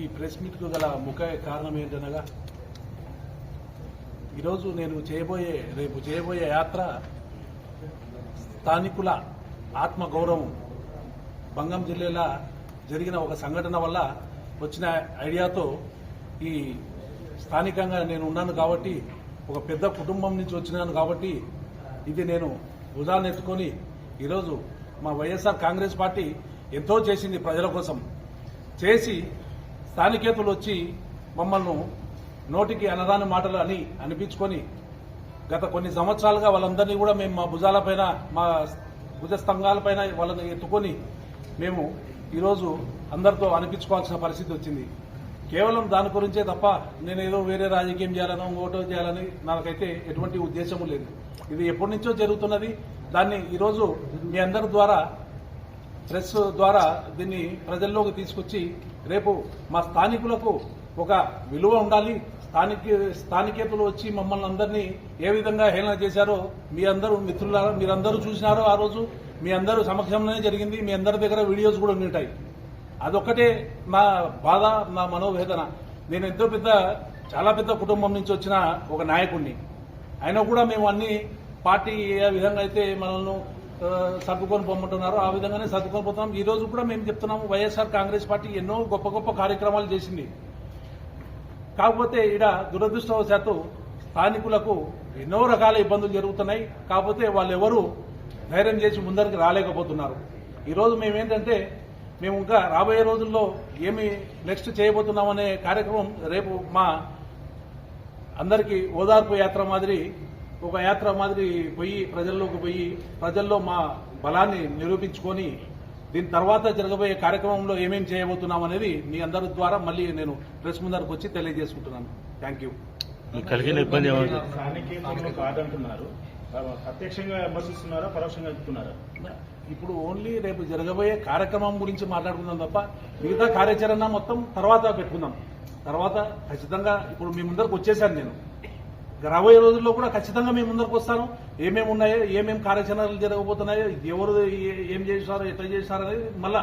ఈ ప్రెస్ మీట్కు గల ముఖ్య కారణం ఏంటనగా ఈరోజు నేను చేయబోయే రేపు చేయబోయే యాత్ర స్థానికుల ఆత్మగౌరవం. బంగం జిల్లాలో జరిగిన ఒక సంఘటన వల్ల వచ్చిన ఐడియాతో ఈ స్థానికంగా నేను ఉన్నాను కాబట్టి ఒక పెద్ద కుటుంబం నుంచి వచ్చినాను కాబట్టి ఇది నేను ఉదాహరణ ఎత్తుకొని ఈరోజు మా వైఎస్ఆర్ కాంగ్రెస్ పార్టీ ఎంతో చేసింది ప్రజల కోసం. చేసి స్థానికేతలు వచ్చి మమ్మల్ని నోటికి అనరాని మాటలు అని అనిపించుకొని గత కొన్ని సంవత్సరాలుగా వాళ్ళందరినీ కూడా మేము మా భుజాలపైన మా భుజ స్తంభాలపైన వాళ్ళని ఎత్తుకొని మేము ఈరోజు అందరితో అనిపించుకోవాల్సిన పరిస్థితి వచ్చింది. కేవలం దాని గురించే తప్ప నేను ఏదో వేరే రాజకీయం చేయాలనో ఓటో చేయాలని నాకైతే ఎటువంటి ఉద్దేశము లేదు. ఇది ఎప్పటి నుంచో జరుగుతున్నది. దాన్ని ఈరోజు మీ అందరి ద్వారా ప్రెస్ ద్వారా దీన్ని ప్రజల్లోకి తీసుకొచ్చి రేపు మా స్థానికులకు ఒక విలువ ఉండాలి. స్థానిక స్థానికేతలు వచ్చి మమ్మల్ని అందరినీ ఏ విధంగా హేళన చేశారో మీ అందరూ మిత్రుల మీరందరూ చూసినారో ఆ రోజు మీ అందరూ సమక్షంలోనే జరిగింది. మీ అందరి దగ్గర వీడియోస్ కూడా ఉంటాయి అదొక్కటే నా బాధ నా మనోవేదన. నేను ఎంతో పెద్ద చాలా పెద్ద కుటుంబం నుంచి వచ్చిన ఒక నాయకుడిని అయినా కూడా మేము అన్ని పార్టీ ఏ విధంగా అయితే మనల్ని సర్దుకొని పొమ్మంటున్నారో ఆ విధంగానే సర్దుకొని పోతున్నాం. ఈ రోజు కూడా మేము చెప్తున్నాము వైఎస్ఆర్ కాంగ్రెస్ పార్టీ ఎన్నో గొప్ప గొప్ప కార్యక్రమాలు చేసింది. కాకపోతే ఈడ దురదృష్టవశాత్తు స్థానికులకు ఎన్నో రకాల ఇబ్బందులు జరుగుతున్నాయి. కాకపోతే వాళ్ళు ఎవరు ధైర్యం చేసి ముందరికి రాలేకపోతున్నారు. ఈరోజు మేమేంటంటే మేము ఇంకా రాబోయే రోజుల్లో ఏమి నెక్స్ట్ చేయబోతున్నామనే కార్యక్రమం రేపు మా అందరికీ ఓదార్పు యాత్ర మాదిరి ఒక యాత్ర మాదిరి పోయి ప్రజల్లోకి పోయి ప్రజల్లో మా బలాన్ని నిరూపించుకొని దీని తర్వాత జరగబోయే కార్యక్రమంలో ఏమేం చేయబోతున్నాం అనేది మీ అందరి ద్వారా మళ్ళీ నేను ప్రెస్ ముందరకు వచ్చి తెలియజేసుకుంటున్నాను. థ్యాంక్ యూ కలిగిన ఇబ్బంది కాదంటున్నారు. ప్రత్యక్షంగా విమర్శిస్తున్నారా పరోక్షంగా చెప్తున్నారా? ఇప్పుడు ఓన్లీ రేపు జరగబోయే కార్యక్రమం గురించి మాట్లాడుకుందాం తప్ప మిగతా కార్యాచరణ మొత్తం తర్వాత పెట్టుకుందాం. తర్వాత ఖచ్చితంగా ఇప్పుడు మీ ముందరకు వచ్చేసాను నేను. రాబోయే రోజుల్లో కూడా ఖచ్చితంగా మీ ముందరకు వస్తాను. ఏమేమి ఉన్నాయో ఏమేమి కార్యాచరణలు జరగబోతున్నాయో ఎవరు ఏ- ఏం చేశారో ఎట్లా చేశారో అనేది మళ్ళా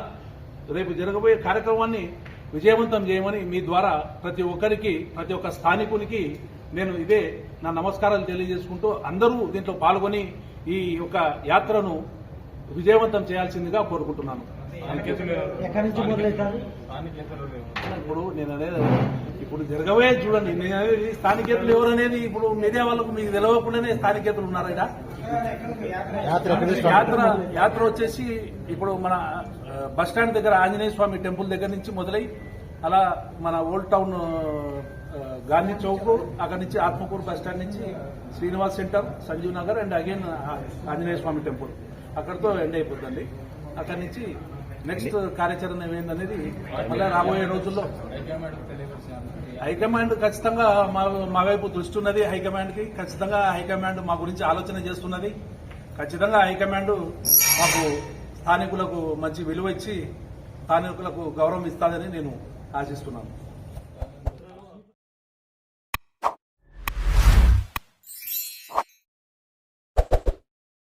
రేపు జరగబోయే కార్యక్రమాన్ని విజయవంతం చేయమని మీ ద్వారా ప్రతి ఒక్కరికి ప్రతి ఒక్క స్థానికునికి నేను ఇదే నా నమస్కారాలు తెలియజేసుకుంటూ అందరూ దీంట్లో పాల్గొని ఈ యొక్క యాత్రను విజయవంతం చేయాల్సిందిగా కోరుకుంటున్నాను. ఎక్కడి నుంచి మొదలవుతారు? ఇప్పుడు నేను అనేది ఇప్పుడు జరగబోయే చూడండి నేను అనేది స్థానికేతలు ఎవరు అనేది ఇప్పుడు మీడియా వాళ్ళకు మీకు తెలియకుండానే స్థానికేతలు ఉన్నారు ఇక్కడ యాత్ర యాత్ర యాత్ర వచ్చేసి ఇప్పుడు మన బస్ స్టాండ్ దగ్గర ఆంజనేయ స్వామి టెంపుల్ దగ్గర నుంచి మొదలై అలా మన ఓల్డ్ టౌన్ గాంధీ చౌక్ అక్కడి నుంచి ఆత్మకూరు బస్ స్టాండ్ నుంచి Srinivas centre Sanjeev Nagar and again Anjaneya Swamy temple. అక్కడితో ఎండ్ అయిపోతుంది అక్కడి నుంచి నెక్స్ట్ కార్యాచరణ ఏమైందనేది మళ్ళీ రాబోయే రోజుల్లో. హైకమాండ్ ఖచ్చితంగా మా మా వైపు దృష్టి ఉన్నది హైకమాండ్కి. ఖచ్చితంగా హైకమాండ్ మా గురించి ఆలోచన చేస్తున్నది. ఖచ్చితంగా హైకమాండ్ మాకు స్థానికులకు మంచి విలువ ఇచ్చి స్థానికులకు గౌరవం ఇస్తాదని నేను ఆశిస్తున్నాను.